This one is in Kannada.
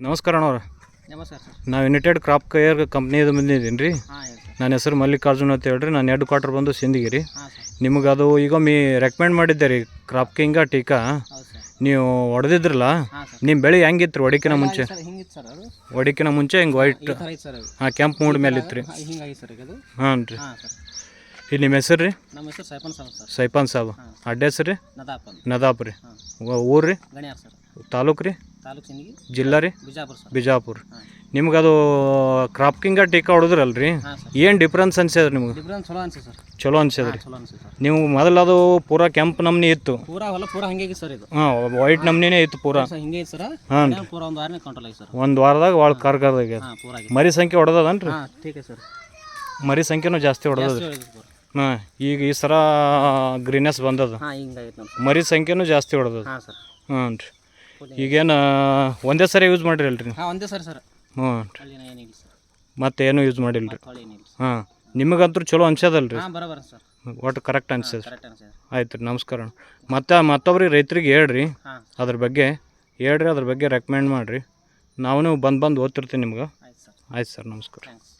ನಮಸ್ಕಾರ ಅಣ್ಣವ್ರ. ನಮಸ್ಕಾರ ಸರ್. ನಾವು ಯುನೈಟೆಡ್ ಕ್ರಾಪ್ ಕೇರ್ ಕಂಪ್ನಿದು ಬಂದಿದ್ದೀನಿ ರೀ ಹಾಂ ಹೇಳಿ ಸರ್. ನನ್ನ ಹೆಸರು ಮಲ್ಲಿಕಾರ್ಜುನ್ ಅಂತ ಹೇಳ್ರಿ. ನಾನು ಹೆಡ್ ಕ್ವಾರ್ಟರ್ ಬಂದು ಸಿಂದಗಿರಿ ಹಾಂ ಸರ್. ನಿಮಗೆ ಅದು ಈಗ ಮೀ ರೆಕಮೆಂಡ್ ಮಾಡಿದ್ದೆ ರೀ ಕ್ರಾಪ್ ಕಿಂಗ ಟೀಕಾ? ಹೌದು ಸರ್. ನೀವು ಹೊಡೆದಿದ್ರಲ್ಲ ಹಾಂ ಸರ್. ನಿಮ್ಮ ಬೆಳೆ ಹೆಂಗಿತ್ತು ರೀ ಹೊಡಿಕಿನ ಮುಂಚೆ? ಸರ್ ಹಿಂಗಿತ್ತು ಸರ್ ಅದು? ಹೊಡಿಕಿನ ಮುಂಚೆ ಹಿಂಗೆ ವೈಟ್ ಈ ಥರ ಐತೆ ಸರ್ ಅದು. ಹಾಂ ಕೆಂಪು ಮೂಡ್ ಮೇಲೆ ಇತ್ತು ರೀ ಹಾಂ, ಹಿಂಗಾಗಿ ಸರ್ ಈಗ ಅದು. ಹಾಂ ರೀ ಹಾಂ ಸರ್. ಇದು ನಿಮ್ಮ ಹೆಸರು ರೀ? ನಮ್ಮ ಹೆಸರು ಸೈಪನ್ ಸಾಬ್ ಸೈಪನ್ ಸೈಪಾನ್ ಸಾಬ್. ಅಡ್ಡ ಹೆಸರು ರೀ? ನದಾಪ್ ಅಂತ. ನದಾಪ್ ರೀ. ಊರು ರೀ? ಸರ್. ತಾಲೂಕು ರೀ? ತಾಲೂಕು ಸಿಂದಗಿ ಜಿಲ್ಲಾ ರೀ? ಬಿಜಾಪುರ ಸರ್. ಬಿಜಾಪುರ. ನಿಮ್ಗೆ ಅದು ಕ್ರಾಪ್ಕಿಂಗ ಟೀಕಾ ಹೊಡೆದ್ರಲ್ರಿ? ಏನು ಡಿಫ್ರೆನ್ಸ್ ಅನ್ಸ್ಯದ ನಿಮ್ಗೆ? ಡಿಫ್ರೆನ್ಸ್ ಚಲೋ ಅನ್ಸಿ ಸರ್. ಚಲೋ ಅನ್ಸ್ಯದ್ರಿ ಚಲೋ ಅನ್ಸಿ ಸರ್. ನೀವು ಮೊದಲು ಅದು ಪೂರಾ ಕೆಂಪ್ ನಮ್ನಿ ಇತ್ತು. ಪೂರ ಹೊಲ ಪೂರ ಹಂಗೆ ಸರ್ ಇದು. ಹಾಂ ವೈಟ್ ನಮ್ನಿನೇ ಇತ್ತು ಪೂರಾ. ಹಿಂಗೆ ಐತೆ ಸರ್. ಹಾಂ ರೀ. ಪೂರ ಒಂದು ವಾರನೇ ಕಂಟ್ರೋಲ್ ಆಗಿ ಸರ್. ಒಂದು ವಾರದಾಗ ಭಾಳ ಕಾರ್ಗಾರ್ದಾಗ ಮರಿ ಸಂಖ್ಯೆ ಹೊಡೆದದನ್ರಿ? ಹಾಂ ಸರ್. ಮರಿ ಸಂಖ್ಯೆನೂ ಜಾಸ್ತಿ ಹೊಡೆದ್ರಿ ಹಾಂ ಈಗ ಈ ಸರ ಗ್ರೀನೆಸ್ ಬಂದದ. ಹಾಂ ಹಿಂಗಾಗೈತೆ ನಮ್ಮ ಮರಿ ಸಂಖ್ಯೆನೂ ಜಾಸ್ತಿ ಹೊಡೆದ ಹಾಂ ಸರ್. ಹ್ಞೂ ರೀ. ಈಗೇನು ಒಂದೇ ಸರಿ ಯೂಸ್ ಮಾಡಿರಿ ಅಲ್ರಿ ಹಾಂ ಒಂದೇ ಸರಿ ಸರ್. ಹ್ಞೂ ರೀ. ಏನಿಲ್ಲ ಸರ್. ಮತ್ತೇನು ಯೂಸ್ ಮಾಡಿಲ್ಲ ರೀ ಹೊಳ್ಳಿ ಏನಿಲ್ಲ ಸರ್. ಹಾಂ ನಿಮಗಂತೂ ಚಲೋ ಅನ್ಸದಲ್ರಿ ಹಾಂ ಬರೋಬರ ಸರ್. ಒಟ್ಟು ಕರೆಕ್ಟ್ ಅನ್ಸದ ಕರೆಕ್ಟ್ ಅನ್ಸಿದೆ ಆಯ್ತು ರೀ ನಮಸ್ಕಾರ ಮತ್ತೆ ಮತ್ತೊಬ್ರಿಗೆ ರೈತರಿಗೆ ಹೇಳ್ರಿ. ಹಾಂ. ಅದ್ರ ಬಗ್ಗೆ ಹೇಳ್ರಿ ಅದ್ರ ಬಗ್ಗೆ ರೆಕಮೆಂಡ್ ಮಾಡಿರಿ. ನಾವು ಬಂದು ಬಂದು ಓದ್ತಿರ್ತೀನಿ ನಿಮ್ಗೆ. ಆಯ್ತು ಸರ್. ಆಯ್ತು ಸರ್. ನಮಸ್ಕಾರ. ಥ್ಯಾಂಕ್ಸ್